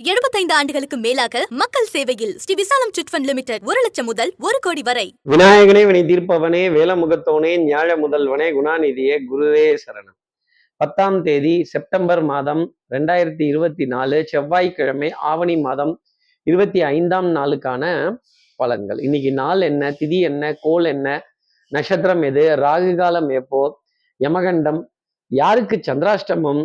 75 ஆண்டுகளுக்கு மேலாக மக்கள் சேவையில் ஸ்ரீ விசாலம் சிட்ஃபண்ட் லிமிடெட் ஒரு லட்சம் முதல் ஒரு கோடி வரை. விநாயகனே வினை தீர்ப்பவனே வேலமுகத்தோனே ஞாழ முதல்வனே குணாநிதியே குருவே சரணம். பத்தாம் தேதி செப்டம்பர் மாதம் ரெண்டாயிரத்தி இருபத்தி நாலு செவ்வாய்க்கிழமை ஆவணி மாதம் இருபத்தி ஐந்தாம் நாளுக்கான பலன்கள். இன்னைக்கு நாள் என்ன திதி என்ன கோல் என்ன நட்சத்திரம் எது ராகு காலம் எப்போ யமகண்டம் யாருக்கு சந்திராஷ்டமம்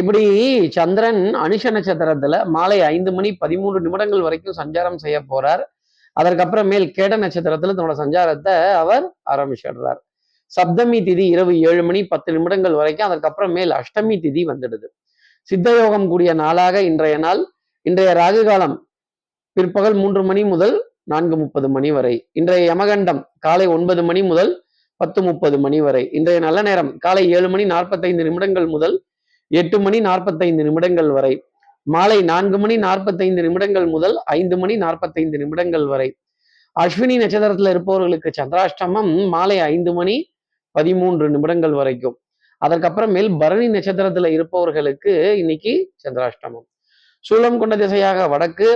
இப்படி சந்திரன் அனுஷ நட்சத்திரத்துல மாலை ஐந்து மணி பதிமூன்று நிமிடங்கள் வரைக்கும் சஞ்சாரம் செய்ய போறார். அதற்கப்புறமேல் கேட நட்சத்திரத்துல தன்னோட சஞ்சாரத்தை அவர் ஆரம்பிச்சிடுறார். சப்தமி திதி இரவு ஏழு மணி பத்து நிமிடங்கள் வரைக்கும் அதற்கப்புறமேல் அஷ்டமி திதி வந்துடுது. சித்தயோகம் கூடிய நாளாக இன்றைய நாள். இன்றைய ராகு காலம் பிற்பகல் மூன்று மணி முதல் நான்கு முப்பது மணி வரை. இன்றைய யமகண்டம் காலை ஒன்பது மணி முதல் பத்து முப்பது மணி வரை. இன்றைய நல்ல நேரம் காலை ஏழு மணி நாற்பத்தைந்து நிமிடங்கள் முதல் எட்டு மணி நாற்பத்தைந்து நிமிடங்கள் வரை. மாலை நான்கு மணி நாற்பத்தைந்து நிமிடங்கள் முதல் ஐந்து மணி நாற்பத்தைந்து நிமிடங்கள் வரை. அஸ்வினி நட்சத்திரத்துல இருப்பவர்களுக்கு சந்திராஷ்டமம் மாலை ஐந்து மணி பதிமூன்று நிமிடங்கள் வரைக்கும். அதற்கப்புறமேல் பரணி நட்சத்திரத்துல இருப்பவர்களுக்கு இன்னைக்கு சந்திராஷ்டமம். சூலம் கொண்ட திசையாக வடக்கு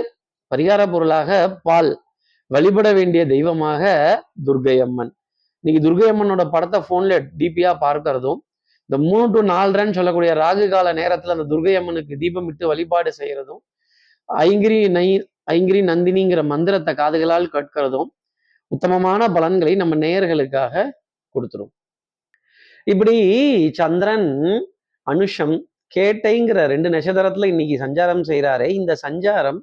பரிகார பொருளாக பால். வழிபட வேண்டிய தெய்வமாக துர்கை அம்மன் இன்னைக்கு துர்கை அம்மனோட படத்தை போன்ல டிபியா பார்க்கறதும் இந்த மூணு டு நாலரைன்னு சொல்லக்கூடிய ராகு கால நேரத்துல அந்த துர்கை அம்மனுக்கு தீபம் விட்டு வழிபாடு செய்யறதும் ஐங்கிரி நை ஐங்கிரி நந்தினிங்கிற மந்திரத்தை காதுகளால் கேட்கிறதும் உத்தமமான பலன்களை நம்ம நேயர்களுக்காக கொடுத்துரும். இப்படி சந்திரன் அனுஷம் கேட்டைங்கிற ரெண்டு நட்சத்திரத்துல இன்னைக்கு சஞ்சாரம் செய்யறாரே இந்த சஞ்சாரம்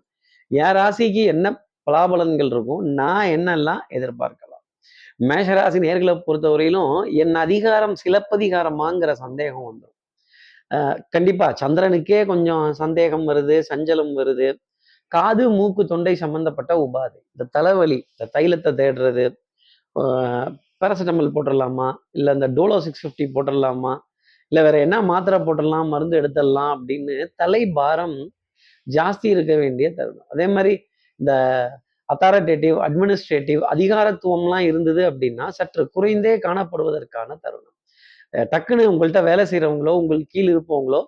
என் ராசிக்கு என்ன பலாபலன்கள் இருக்கும் நான் என்னெல்லாம் எதிர்பார்க்க மேஷராசி நேர்களை பொறுத்தவரையிலும் என் அதிகாரம் சிலப்பதிகாரமாங்கிற சந்தேகம் வந்துடும் கண்டிப்பா சந்திரனுக்கே கொஞ்சம் சந்தேகம் வருது சஞ்சலம் வருது. காது மூக்கு தொண்டை சம்பந்தப்பட்ட உபாதை. இந்த தலைவலி இந்த தைலத்தை தேடுறது பேராசிட்டமல் போட்டுடலாமா? இல்லை இந்த டோலோ சிக்ஸ் ஃபிஃப்டி போட்டுடலாமா? இல்லை வேற என்ன மாத்திரை போட்டுடலாம் மருந்து எடுத்துடலாம் அப்படின்னு தலை பாரம் ஜாஸ்தி இருக்க வேண்டிய தருணம். அதே மாதிரி இந்த அத்தாரிட்டேட்டிவ் அட்மினிஸ்ட்ரேட்டிவ் அதிகாரத்துவம்லாம் இருந்தது அப்படின்னா சற்று குறைந்தே காணப்படுவதற்கான தருணம். டக்குன்னு உங்கள்கிட்ட வேலை செய்கிறவங்களோ உங்களுக்கு கீழ் இருப்பவங்களோ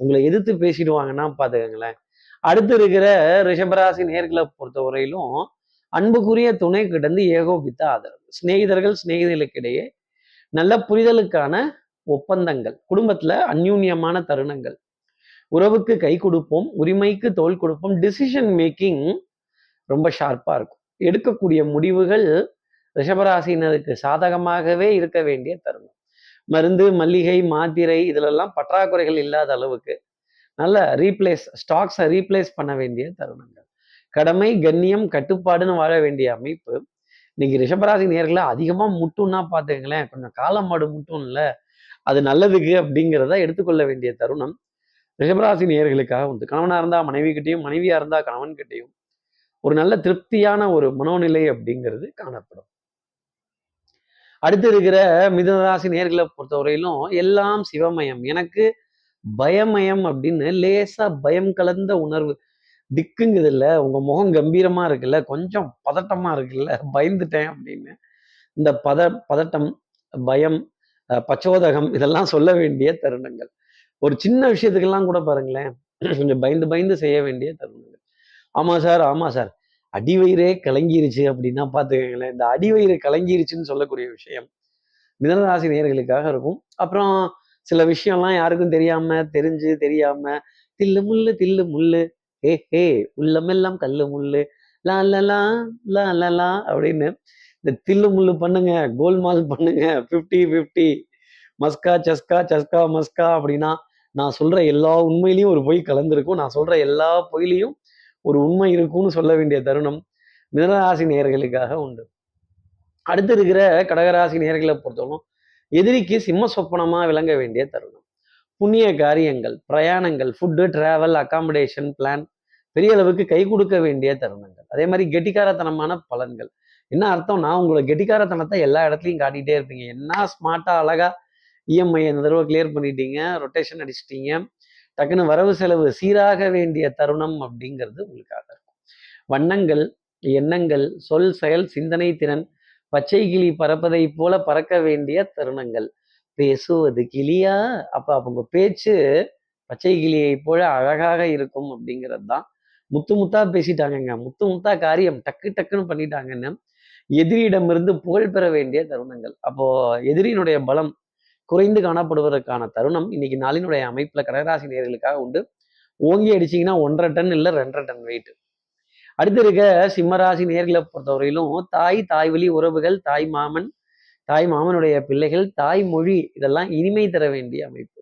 உங்களை எதிர்த்து பேசிடுவாங்கன்னா பார்த்துக்கங்களேன் அடுத்து இருக்கிற ரிஷபராசி நேர்களை பொறுத்தவரையிலும் அன்புக்குரிய துணை கிடந்து ஏகோபித்த ஆதரவு. சிநேகிதர்கள் சிநேகிதர்களுக்கிடையே நல்ல புரிதலுக்கான ஒப்பந்தங்கள் குடும்பத்துல அந்யூன்யமான தருணங்கள். உறவுக்கு கை கொடுப்போம் உரிமைக்கு தோல் கொடுப்போம் டிசிஷன் மேக்கிங் ரொம்ப ஷார்ப்பா இருக்கும். எடுக்கக்கூடிய முடிவுகள் ரிஷபராசினருக்கு சாதகமாகவே இருக்க வேண்டிய தருணம். மருந்து மல்லிகை மாத்திரை இதிலெல்லாம் பற்றாக்குறைகள் இல்லாத அளவுக்கு நல்ல ரீப்ளேஸ் ஸ்டாக்ஸை ரீப்ளேஸ் பண்ண வேண்டிய தருணங்கள். கடமை கண்ணியம் கட்டுப்பாடுன்னு வாழ வேண்டிய அமைப்பு. இன்னைக்கு ரிஷபராசி நேர்களை அதிகமா முட்டும்னா பார்த்துக்கங்களேன் கொஞ்சம் காலம் மாடு முட்டும் இல்லை அது நல்லதுக்கு அப்படிங்கிறத எடுத்துக்கொள்ள வேண்டிய தருணம். ரிஷபராசி நேர்களுக்காக வந்து கணவனா இருந்தா மனைவி கிட்டையும் மனைவியா இருந்தா கணவன் ஒரு நல்ல திருப்தியான ஒரு மனோநிலை அப்படிங்கிறது காணப்படும். அடுத்து இருக்கிற மிதனராசி நேர்களை பொறுத்தவரையிலும் எல்லாம் சிவமயம். எனக்கு பயமயம் அப்படின்னு லேசா பயம் கலந்த உணர்வு. திக்குங்குது இல்ல உங்க முகம் கம்பீரமா இருக்குல்ல கொஞ்சம் பதட்டமா இருக்குல்ல பயந்துட்டேன் அப்படின்னு. இந்த பத பதட்டம் பயம் பச்சோதகம் இதெல்லாம் சொல்ல வேண்டிய தருணங்கள். ஒரு சின்ன விஷயத்துக்கெல்லாம் கூட பாருங்களேன் கொஞ்சம் பயந்து பயந்து செய்ய வேண்டிய தருணங்கள். ஆமாம் சார் ஆமாம் சார். அடிவயிறே கலங்கிருச்சு அப்படின்னா பார்த்துக்கங்களேன் இந்த அடிவயிறு கலங்கிருச்சுன்னு சொல்லக்கூடிய விஷயம் மிதனராசி நேர்களுக்காக இருக்கும். அப்புறம் சில விஷயம்லாம் யாருக்கும் தெரியாம தெரிஞ்சு தெரியாம தில்லு முள்ளு தில்லு முள்ளு ஏ ஹே உள்ளமெல்லாம் கல்லு முள்ளு லா லலா லா லலா அப்படின்னு இந்த தில்லு முள்ளு பண்ணுங்க கோல்மால் பண்ணுங்க ஃபிஃப்டி ஃபிஃப்டி மஸ்கா சஸ்கா சஸ்கா மஸ்கா அப்படின்னா நான் சொல்ற எல்லா உண்மையிலையும் ஒரு பொய் கலந்துருக்கும். நான் சொல்ற எல்லா பொய்லையும் ஒரு உண்மை இருக்கும்னு சொல்ல வேண்டிய தருணம் மிதனராசி நேர்களுக்காக உண்டு. அடுத்து இருக்கிற கடகராசி நேயர்களை பொறுத்தவரைக்கும் எதிரிக்கு சிம்ம சொப்பனமா விளங்க வேண்டிய தருணம். புண்ணிய காரியங்கள் பிரயாணங்கள் ஃபுட்டு டிராவல் அகாமடேஷன் பிளான் பெரிய அளவுக்கு கை கொடுக்க வேண்டிய தருணங்கள். அதே மாதிரி கெட்டிக்காரத்தனமான பலன்கள். என்ன அர்த்தம்னா உங்களோட கெட்டிக்காரத்தனத்தை எல்லா இடத்துலையும் காட்டிகிட்டே இருப்பீங்க. என்ன ஸ்மார்ட்டாக அழகா இஎம்ஐ அந்த தடவை கிளியர் பண்ணிட்டீங்க. ரொட்டேஷன் அடிச்சிட்டீங்க. டக்குன்னு வரவு செலவு சீராக வேண்டிய தருணம் அப்படிங்கிறது உங்களுக்காக இருக்கும். வண்ணங்கள் எண்ணங்கள் சொல் செயல் சிந்தனை திறன் பச்சை கிளி பறப்பதை போல பறக்க வேண்டிய தருணங்கள். பேசுவது கிளியா? அப்போ அவங்க பேச்சு பச்சை கிளியை போல அழகாக இருக்கும் அப்படிங்கிறது தான். முத்து முத்தா பேசிட்டாங்கங்க. முத்து முத்தா காரியம். டக்கு டக்குன்னு பண்ணிட்டாங்கன்னு எதிரியிடமிருந்து புகழ் பெற வேண்டிய தருணங்கள். அப்போ எதிரியினுடைய பலம் குறைந்து காணப்படுவதற்கான தருணம் இன்னைக்கு நாளினுடைய அமைப்புல கடகராசி நேர்களுக்காக உண்டு. ஓங்கி அடிச்சீங்கன்னா ஒன்றரை டன் இல்லை ரெண்டரை டன் வெயிட் அடுத்து இருக்க சிம்மராசி நேர்களை பொறுத்தவரையிலும் தாய் தாய் வழி உறவுகள் தாய் மாமன் தாய் மாமனுடைய பிள்ளைகள் தாய் மொழி இதெல்லாம் இனிமை தர வேண்டிய அமைப்பு.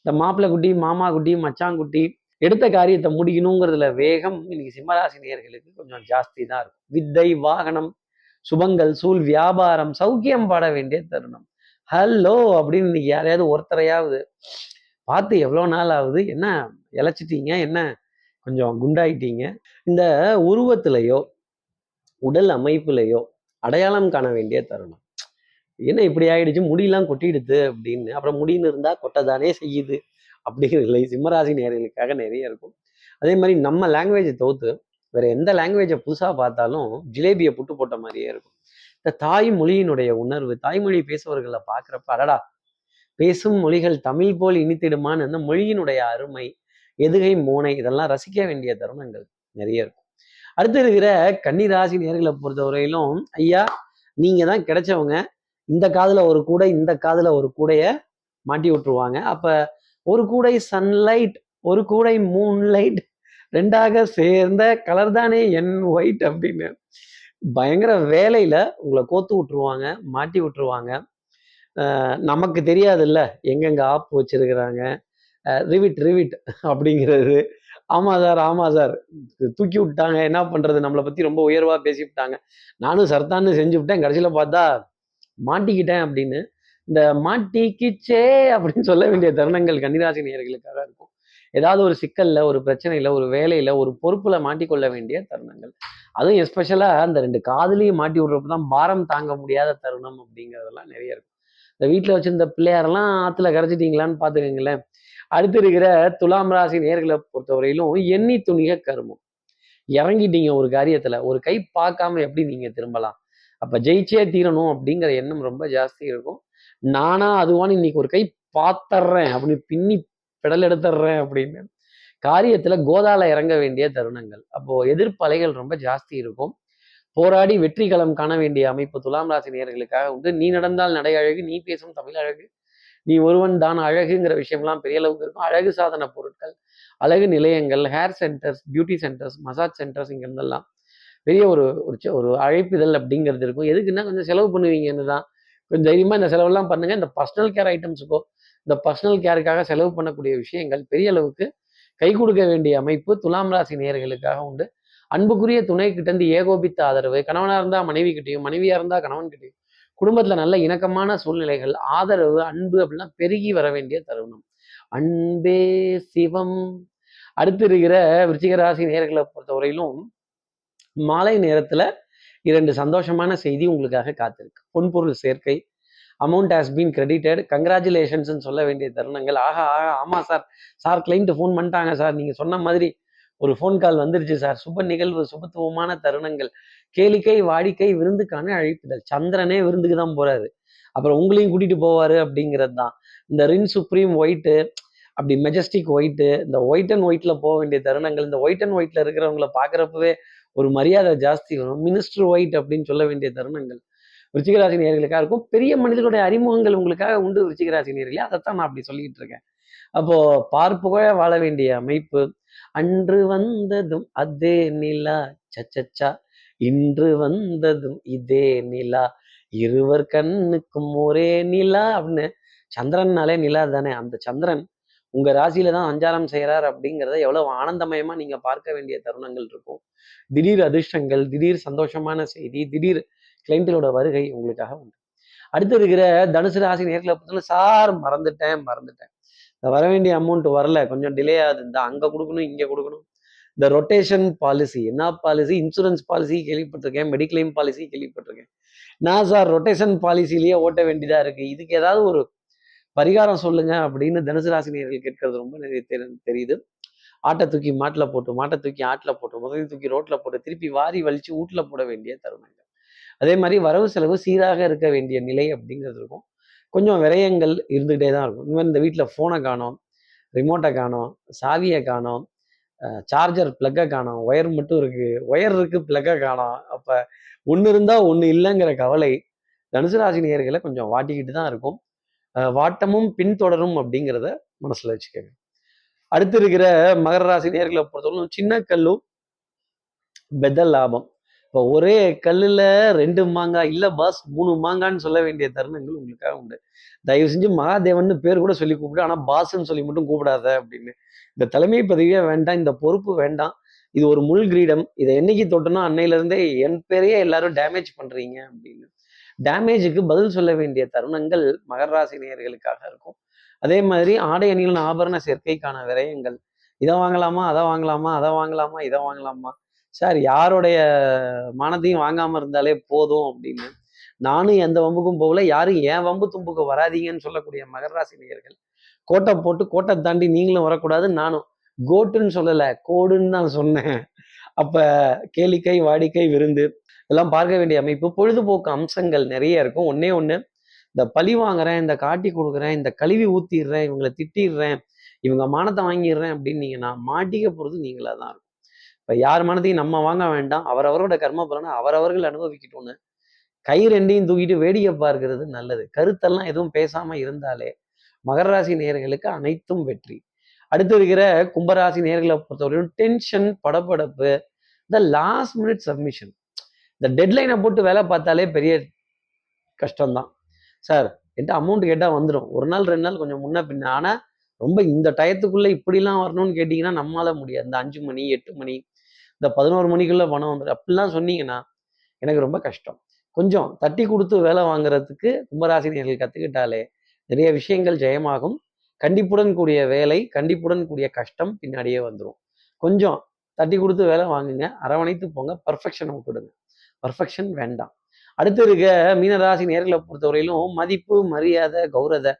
இந்த மாப்பிள்ளை குட்டி மாமா குட்டி மச்சாங்குட்டி எடுத்த காரியத்தை முடிக்கணுங்கிறதுல வேகம் இன்னைக்கு சிம்மராசி நேர்களுக்கு கொஞ்சம் ஜாஸ்தி தான் இருக்கும். வித்தை வாகனம் சுபங்கள் சூழ் வியாபாரம் சௌக்கியம் பாட வேண்டிய தருணம். ஹலோ அப்படின்னு இன்னைக்கு யாரையாவது ஒருத்தரையாவது பார்த்து எவ்வளோ நாள் ஆகுது? என்ன இழைச்சிட்டீங்க? என்ன கொஞ்சம் குண்டாயிட்டீங்க? இந்த உருவத்திலேயோ உடல் அமைப்புலையோ அடையாளம் காண வேண்டிய தருணம். என்ன இப்படி ஆயிடுச்சு? முடியெல்லாம் கொட்டிடுது அப்படின்னு. அப்புறம் முடின்னு இருந்தால் கொட்டதானே செய்யுது அப்படிங்கிற இல்லை சிம்மராசி நேர்களுக்காக நிறைய இருக்கும். அதே மாதிரி நம்ம லாங்குவேஜை தோத்து வேற எந்த லாங்குவேஜை புதுசாக பார்த்தாலும் ஜிலேபியை புட்டு போட்ட மாதிரியே இருக்கும். இந்த தாய்மொழியினுடைய உணர்வு தாய்மொழி பேசுபவர்களை பார்க்குறப்ப அடடா பேசும் மொழிகள் தமிழ் போல் இனித்திடுமான்னு அந்த மொழியினுடைய அருமை எதுகை மோனை இதெல்லாம் ரசிக்க வேண்டிய தருணங்கள் நிறைய இருக்கும். அடுத்து இருக்கிற கன்னிராசி நேர்களை பொறுத்தவரையிலும் ஐயா நீங்க தான் கிடைச்சவங்க. இந்த காதுல ஒரு கூடை இந்த காதுல ஒரு கூடைய மாட்டி விட்டுருவாங்க. அப்ப ஒரு கூடை சன்லைட் ஒரு கூடை மூன்லைட் ரெண்டாக சேர்ந்த கலர் தானே என் ஒயிட் அப்படின்னு. பயங்கர வேலையில உங்களை கோத்து விட்டுருவாங்க மாட்டி விட்டுருவாங்க. நமக்கு தெரியாதுல்ல எங்கெங்க ஆப் வச்சிருக்கிறாங்க. ரிவிட் ரிவிட் அப்படிங்கிறது. ஆமா சார் ஆமா சார். தூக்கி விட்டாங்க என்ன பண்றது? நம்மளை பத்தி ரொம்ப உயர்வா பேசி விட்டாங்க நானும் சர்தான்னு செஞ்சு விட்டேன் கடைசியில பார்த்தா மாட்டிக்கிட்டேன் அப்படின்னு. இந்த மாட்டிக்கிச்சே அப்படின்னு சொல்ல வேண்டிய தருணங்கள் கன்னிராசி நேயர்களுக்காக இருக்கும். ஏதாவது ஒரு சிக்கல்ல ஒரு பிரச்சனையில ஒரு வேலையில ஒரு பொறுப்புல மாட்டிக்கொள்ள வேண்டிய தருணங்கள். அதுவும் எஸ்பெஷலா அந்த ரெண்டு காதுலையும் மாட்டி விடுறப்ப தான் பாரம் தாங்க முடியாத தருணம் அப்படிங்கிறதெல்லாம் நிறைய இருக்கும். இந்த வீட்டில் வச்சிருந்த பிள்ளையாரெல்லாம் ஆத்துல கரைச்சிட்டீங்களான்னு பார்த்துக்கங்களேன். அடுத்து இருக்கிற துலாம் ராசி நேர்களை பொறுத்தவரையிலும் எண்ணி துணிக கருமம். இறங்கிட்டீங்க ஒரு காரியத்துல ஒரு கை பார்க்காம எப்படி நீங்க திரும்பலாம்? அப்ப ஜெயிச்சே தீரணும் அப்படிங்கிற எண்ணம் ரொம்ப ஜாஸ்தி இருக்கும். நானா அதுவான்னு இன்னைக்கு ஒரு கை பார்த்தர்றேன் அப்படின்னு பின்னி பெடல் எடுத்துடுறேன் அப்படின்னு. காரியத்துல கோதால இறங்க வேண்டிய தருணங்கள். அப்போ எதிர்ப்பலைகள் ரொம்ப ஜாஸ்தி இருக்கும். போராடி வெற்றி களம் காண வேண்டிய அமைப்பு துலாம் ராசி நேர்களுக்காக உண்டு. நீ நடந்தால் நடை அழகு நீ பேசும் தமிழ் அழகு நீ ஒருவன் தான் அழகுங்கிற விஷயம்லாம் பெரிய அளவுக்கு இருக்கும். அழகு சாதன பொருட்கள் அழகு நிலையங்கள் hair centres beauty centres massage centres இங்க இருந்தெல்லாம். பெரிய ஒரு ஒரு அழைப்புதல் அழைப்பிதழ் அப்படிங்கிறது இருக்கும். எதுக்குன்னா கொஞ்சம் செலவு பண்ணுவீங்கன்னு தான். கொஞ்சம் தைரியமா இந்த செலவெல்லாம் பண்ணுங்க. இந்த பர்சனல் கேர் ஐட்டம்ஸுக்கோ இந்த பர்சனல் கேருக்காக செலவு பண்ணக்கூடிய விஷயங்கள் பெரிய அளவுக்கு கை கொடுக்க வேண்டிய அமைப்பு துலாம் ராசி நேயர்களுக்காக உண்டு. அன்புக்குரிய துணை கிட்டேருந்து ஏகோபித்த ஆதரவு கணவனா இருந்தா மனைவி கிட்டயும் மனைவியா இருந்தா கணவன் கிட்டயும் குடும்பத்துல நல்ல இணக்கமான சூழ்நிலைகள் ஆதரவு அன்பு அப்படின்னா பெருகி வர வேண்டிய தருணம். அன்பே சிவம். அடுத்து இருக்கிற விருச்சிக ராசி நேர்களை பொறுத்தவரையிலும் மாலை நேரத்துல இரண்டு சந்தோஷமான செய்தி உங்களுக்காக காத்திருக்கு. பொன்பொருள் சேர்க்கை amount has been credited congratulations சொல்ல வேண்டிய தருணங்கள். ஆஹா ஆஹா ஆமாம் சார். சார் கிளைண்ட்டு ஃபோன் பண்ணிட்டாங்க சார். நீங்கள் சொன்ன மாதிரி ஒரு ஃபோன் கால் வந்துருச்சு சார். சுப நிகழ்வு சுபத்துவமான தருணங்கள். கேளிக்கை வாடிக்கை விருந்துக்கான அழைப்புதல் சந்திரனே விருந்துக்கு தான் போறாரு. அப்புறம் உங்களையும் கூட்டிட்டு போவாரு அப்படிங்கிறது தான். இந்த ரின் சுப்ரீம் ஒயிட்டு அப்படி மெஜஸ்டிக் ஒயிட்டு இந்த ஒயிட் அண்ட் ஒயிட்ல போக வேண்டிய தருணங்கள் இந்த ஒயிட் அண்ட் ஒயிட்ல இருக்கிறவங்கள பாக்குறப்பவே ஒரு மரியாதை ஜாஸ்தி வரும். மினிஸ்டர் ஒயிட் அப்படின்னு சொல்ல வேண்டிய தருணங்கள். விருச்சிகராசி நேர்களுக்காக இருக்கும். பெரிய மனிதர்களுடைய அறிமுகங்கள் உங்களுக்காக உண்டு விருச்சிகராசி நேர்களே அதைத்தான் நான் அப்படி சொல்லிட்டு இருக்கேன். அப்போ பார்ப்புகழ வாழ வேண்டிய அமைப்பு அன்று வந்ததும் அதே நிலா. சச்சச்சா. இன்று வந்ததும் இதே நிலா. இருவர் கண்ணுக்கும் ஒரே நிலா அப்படின்னு சந்திரன்னாலே நிலா தானே. அந்த சந்திரன் உங்க ராசியில தான் சஞ்சாரம் செய்யறார் அப்படிங்கிறத எவ்வளவு ஆனந்தமயமா நீங்க பார்க்க வேண்டிய தருணங்கள் இருக்கும். திடீர் அதிர்ஷ்டங்கள் திடீர் சந்தோஷமான செய்தி திடீர் கிளைண்ட்டுகளோட வருகை உங்களுக்காக உண்டு. அடுத்து இருக்கிற தனுசு ராசி நேர்களை பொறுத்தவரை சார் மறந்துட்டேன் மறந்துட்டேன். இந்த வர வேண்டிய அமௌண்ட் வரல கொஞ்சம் டிலே ஆகுது. இந்த அங்க கொடுக்கணும் இங்க கொடுக்கணும். இந்த ரொட்டேஷன் பாலிசி என்ன பாலிசி இன்சூரன்ஸ் பாலிசி கேள்விப்பட்டிருக்கேன் மெடிக்ளைம் பாலிசி கேள்விப்பட்டிருக்கேன். நான் சார் ரொட்டேஷன் பாலிசிலேயே ஓட்ட வேண்டியதா இருக்கு. இதுக்கு ஏதாவது ஒரு பரிகாரம் சொல்லுங்க அப்படின்னு தனுசு ராசினியர்கள் கேட்கறது ரொம்ப நிறைய தெரி- தெரியுது. ஆட்டை தூக்கி மாட்டில் போட்டு மாட்டை தூக்கி ஆட்டில் போட்டு முதலையும் தூக்கி ரோட்ல போட்டு திருப்பி வாரி வலிச்சு வீட்டில் போட வேண்டிய தருணங்கள். அதே மாதிரி வரவு செலவு சீராக இருக்க வேண்டிய நிலை அப்படிங்கிறது இருக்கும். கொஞ்சம் விரயங்கள் இருந்துகிட்டே தான் இருக்கும். இந்த இந்த வீட்டில் ஃபோனை காணோம் ரிமோட்டை காணோம் சாவியை காணோம் சார்ஜர் ப்ளக்கை காணோம் ஒயர் மட்டும் இருக்குது ஒயர் இருக்குது ப்ளக்கை காணோம். அப்போ ஒன்று இருந்தால் ஒன்று இல்லைங்கிற கவலை தனுசு ராசி நேர்களை கொஞ்சம் வாட்டிக்கிட்டு தான் இருக்கும். வாட்டமும் பின்தொடரும் அப்படிங்கிறத மனசில் வச்சுக்கோங்க. அடுத்து இருக்கிற மகர ராசி நேர்களை பொறுத்தவரைக்கும் சின்ன கல்லும் பெதல் லாபம். இப்போ ஒரே கல்லில் ரெண்டு மாங்காய் இல்லை பாஸ் மூணு மாங்கான்னு சொல்ல வேண்டிய தருணங்கள் உங்களுக்காக உண்டு. தயவு செஞ்சு மகாதேவன் பேர் கூட சொல்லி கூப்பிடு ஆனால் பாஸ்ன்னு சொல்லி மட்டும் கூப்பிடாத அப்படின்னு. இந்த தலைமை பதவியே வேண்டாம் இந்த பொறுப்பு வேண்டாம். இது ஒரு முள் கிரீடம். இதை என்னைக்கு தொட்டனோ அன்னையிலேருந்தே என் பேரையே எல்லாரும் டேமேஜ் பண்ணுறீங்க அப்படின்னு. டேமேஜுக்கு பதில் சொல்ல வேண்டிய தருணங்கள் மகர நேயர்களுக்காக இருக்கும். அதே மாதிரி ஆடை அணிகளின் ஆபரண சேர்க்கைக்கான விரயங்கள். இதை வாங்கலாமா அதை வாங்கலாமா அதை வாங்கலாமா இதை வாங்கலாமா? சார் யாருடைய மானத்தையும் வாங்காம இருந்தாலே போதும் அப்படின்னு. நானும் எந்த வம்புக்கும் போகல. யாரும் என் வம்பு தும்புக்கு வராதீங்கன்னு சொல்லக்கூடிய மகர ராசி நேயர்கள் கோட்டை போட்டு கோட்டை தாண்டி நீங்களும் வரக்கூடாது நானும் கோட்டுன்னு சொல்லலை கோடுன்னு தான் சொன்னேன். அப்போ கேளிக்கை வாடிக்கை விருந்து இதெல்லாம் பார்க்க வேண்டிய அமைப்பு பொழுதுபோக்கு அம்சங்கள் நிறைய இருக்கும். ஒன்னே ஒன்று இந்த பழி வாங்குறேன் இந்த காட்டி கொடுக்குறேன் இந்த கழுவி ஊத்திடுறேன் இவங்களை திட்டிடுறேன் இவங்க மானத்தை வாங்கிடுறேன் அப்படின்னு நீங்க நான் மாட்டிக்க போகிறது நீங்களா தான் இருக்கும். இப்ப யார் மனதையும் நம்ம வாங்க வேண்டாம். அவரவரோட கர்ம பலனை அவரவர்கள் அனுபவிக்கட்டும்னு கை ரெண்டையும் தூக்கிட்டு வேடிக்கை பார்க்கிறது நல்லது. கருத்தெல்லாம் எதுவும் பேசாம இருந்தாலே மகர ராசி நேயர்களுக்கு அனைத்தும் வெற்றி. அடுத்து இருக்கிற கும்பராசி நேர்களை பொறுத்தவரையும் டென்ஷன் படபடப்பு இந்த லாஸ்ட் மினிட் சப்மிஷன் இந்த டெட்லைனை போட்டு வேலை பார்த்தாலே பெரிய கஷ்டம்தான். சார் என்கிட்ட அமௌண்ட் கேட்டால் வந்துடும் ஒரு நாள் ரெண்டு நாள் கொஞ்சம் முன்ன பின்ன. ஆனால் ரொம்ப இந்த டயத்துக்குள்ளே இப்படிலாம் வரணும்னு கேட்டிங்கன்னா நம்மளால முடியாது. இந்த அஞ்சு மணி எட்டு மணி இந்த பதினோரு மணிக்குள்ளே பணம் வந்துடும் அப்படிலாம் சொன்னீங்கன்னா எனக்கு ரொம்ப கஷ்டம். கொஞ்சம் தட்டி கொடுத்து வேலை வாங்குறதுக்கு கும்பராசினியர்கள் கற்றுக்கிட்டாலே நிறைய விஷயங்கள் ஜெயமாகும். கண்டிப்புடன் கூடிய வேலை கண்டிப்புடன் கூடிய கஷ்டம் பின்னாடியே வந்துடும் கொஞ்சம் தட்டி கொடுத்து வேலை வாங்குங்க. அரவணைத்து போங்க. பர்ஃபெக்ஷனை விட்டுடுங்க. பர்ஃபெக்ஷன் வேண்டாம். அடுத்து இருக்க மீனராசி நேர்களை பொறுத்தவரையிலும் மதிப்பு மரியாதை கௌரதை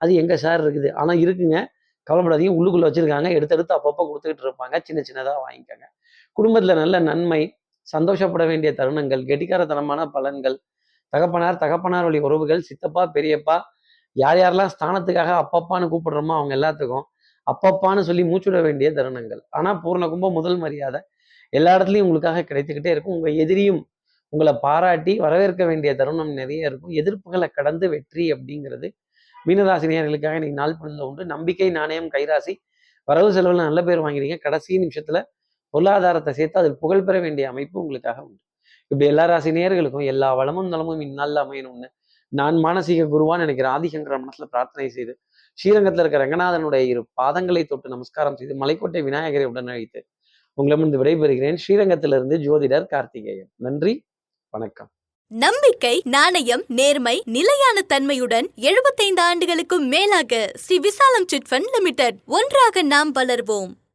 அது எங்கே சார் இருக்குது? ஆனால் இருக்குங்க. கவலைப்படாதீங்க. உள்ளுக்குள்ளே வச்சிருக்காங்க. எடுத்தெடுத்து அப்பப்போ கொடுத்துக்கிட்டு இருப்பாங்க. சின்ன சின்னதாக வாங்கிக்கோங்க. குடும்பத்தில் நல்ல நன்மை சந்தோஷப்பட வேண்டிய தருணங்கள் கெட்டிக்காரத்தனமான பலன்கள் தகப்பனார் தகப்பனார் வழி உறவுகள் சித்தப்பா பெரியப்பா யார் யாரெல்லாம் ஸ்தானத்துக்காக அப்பப்பான்னு கூப்பிடுறோமோ அவங்க எல்லாத்துக்கும் அப்பப்பான்னு சொல்லி மூச்சுட வேண்டிய தருணங்கள். ஆனால் பூர்ண கும்பம் முதல் மரியாதை. எல்லா இடத்துலையும் உங்களுக்காக கிடைத்துக்கிட்டே இருக்கும். உங்கள் எதிரியும் உங்களை பாராட்டி வரவேற்க வேண்டிய தருணம் நிறைய இருக்கும். எதிர்ப்புகளை கடந்து வெற்றி அப்படிங்கிறது மீனராசினியர்களுக்காக இன்னைக்கு நாள் பொழுதுல உண்டு நம்பிக்கை நாணயம் கைராசி வரவு செலவில் நல்ல பேர் வாங்கிறீங்க கடைசி நிமிஷத்தில் பொருளாதாரத்தை சேர்த்து அதில் புகழ் பெற வேண்டிய அமைப்பு உங்களுக்காக உண்டு. இப்படி எல்லா ராசி நேர்களுக்கும் எல்லா வளமும் நலமும் இந்நாளில் அமையணும்னு நான் மானசீக குருவான்னு நினைக்கிறேன் ஆதிசங்கர மனசுல பிரார்த்தனை செய்து ஸ்ரீரங்கத்தில் இருக்க ரங்கநாதனுடைய இரு பாதங்களை தொட்டு நமஸ்காரம் செய்து மலைக்கோட்டை விநாயகரை உடன் அழைத்து உங்களிடமிருந்து விடைபெறுகிறேன். ஸ்ரீரங்கத்திலிருந்து ஜோதிடர் கார்த்திகேயன். நன்றி வணக்கம். நம்பிக்கை நாணயம் நேர்மை நிலையான தன்மையுடன் 75 ஆண்டுகளுக்கும் மேலாக ஸ்ரீ விசாலம் சிட் ஃபண்ட் லிமிடெட் ஒன்றாக நாம் வளர்வோம்.